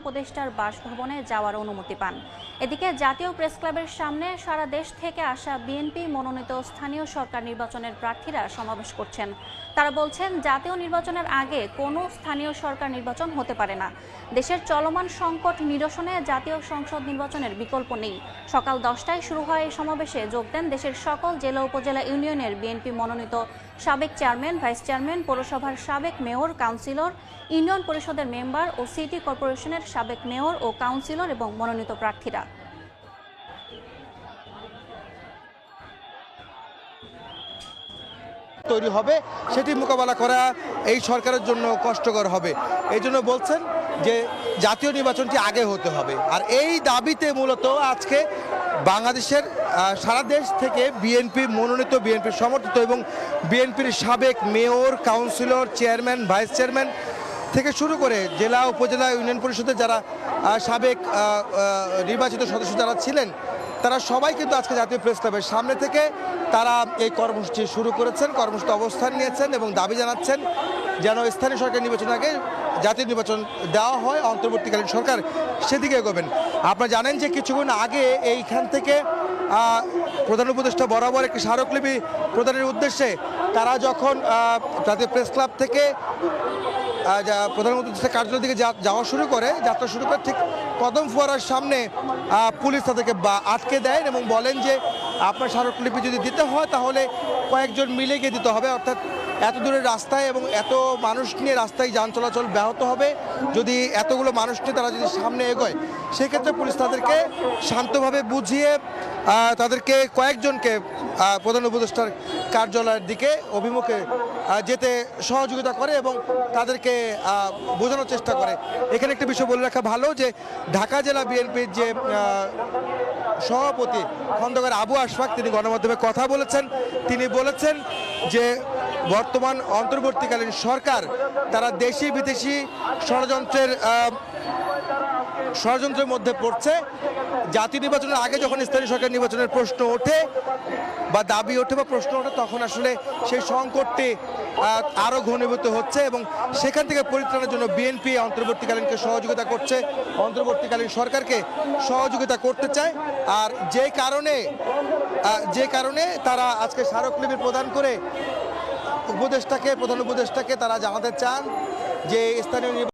উপদেষ্টার বাসভবনে যাওয়ার অনুমতি পান। এদিকে জাতীয় প্রেস ক্লাবের সামনে সারা দেশ থেকে আসা বিএনপি মনোনীত স্থানীয় সরকার নির্বাচনের প্রার্থীরা সমাবেশ করছেন। তারা বলছেন, জাতীয় নির্বাচনের আগে কোনো স্থানীয় সরকার নির্বাচন হতে পারে না। দেশের চলমান সংকট নিরসনে জাতীয় সংসদ নির্বাচনের বিকল্প নেই। সকাল দশটায় শুরু হয় এই সমাবেশে যোগ দেন দেশের সকল জেলা উপজেলা ইউনিয়নের বিএনপি মনোনীত সাবেক চেয়ারম্যান, ভাইস চেয়ারম্যান, পৌরসভার সাবেক মেয়র, কাউন্সিলর, ইউনিয়ন পরিষদের মেম্বার ও সিটি কর্পোরেশনের সাবেক মেয়র ও কাউন্সিলর এবং মনোনীত প্রার্থীরা। তৈরি হবে, সেটি মোকাবেলা করা এই সরকারের জন্য কষ্টকর হবে। এই জন্য বলছেন যে জাতীয় নির্বাচনটি আগে হতে হবে। আর এই দাবিতে মূলত আজকে বাংলাদেশের সারা দেশ থেকে বিএনপি মনোনীত, বিএনপির সমর্থিত এবং বিএনপির সাবেক mayor, councillor, chairman, vice chairman থেকে শুরু করে জেলা, উপজেলা, ইউনিয়ন পরিষদের যারা সাবেক নির্বাচিত সদস্য যারা ছিলেন, তারা সবাই কিন্তু আজকে জাতীয় প্রেস ক্লাবের সামনে থেকে তারা এই কর্মসূচি শুরু করেছেন, কর্মসূচিতে অবস্থান নিয়েছেন এবং দাবি জানাচ্ছেন যেন স্থানীয় সরকার নির্বাচনের আগে জাতীয় নির্বাচন দেওয়া হয়, অন্তর্বর্তীকালীন সরকার সেদিকে এগোবেন। আপনারা জানেন যে কিছুক্ষণ আগে এইখান থেকে প্রধান উপদেষ্টা বরাবর একটি স্মারকলিপি প্রদানের উদ্দেশ্যে তারা যখন জাতীয় প্রেস ক্লাব থেকে প্রধানমন্ত্রী কার্যালয় দিকে যাওয়া শুরু করে, যাত্রা শুরু করে ঠিক কদম ফোয়ারার সামনে পুলিশ তাদেরকে আটকে দেয় এবং বলেন যে আপনার স্মারকলিপি যদি দিতে হয়, তাহলে কয়েকজন মিলে গিয়ে দিতে হবে। অর্থাৎ এত দূরের রাস্তায় এবং এত মানুষ নিয়ে রাস্তায় যান চলাচল ব্যাহত হবে। যদি এতগুলো মানুষ নিয়ে তারা যদি সামনে এগোয়, সেক্ষেত্রে পুলিশ তাদেরকে শান্তভাবে বুঝিয়ে তাদেরকে কয়েকজনকে প্রধান উপদেষ্টার কার্যালয়ের দিকে অভিমুখে যেতে সহযোগিতা করে এবং তাদেরকে বোঝানোর চেষ্টা করে। এখানে একটা বিষয় বলে রাখা ভালো যে ঢাকা জেলা বিএনপির যে সভাপতি খন্দকার আবু আশফাক, তিনি গণমাধ্যমে কথা বলেছেন। তিনি বলেছেন যে, বর্তমান অন্তর্বর্তীকালীন সরকার, তারা দেশি বিদেশি ষড়যন্ত্রের ষড়যন্ত্রের মধ্যে পড়ছে। জাতীয় নির্বাচনের আগে যখন স্থানীয় সরকার নির্বাচনের প্রশ্ন ওঠে বা দাবি ওঠে বা প্রশ্ন ওঠে, তখন আসলে সেই সংকটটি আরও ঘনীভূত হচ্ছে এবং সেখান থেকে পরিত্রাণের জন্য বিএনপি অন্তর্বর্তীকালীনকে সহযোগিতা করছে। অন্তর্বর্তীকালীন সরকারকে সহযোগিতা করতে চায়। আর যে কারণে যে কারণে তারা আজকে স্মারকলিপি প্রদান করে উপদেষ্টাকে, প্রধান উপদেষ্টাকে তারা জানাতে চান যে স্থানীয়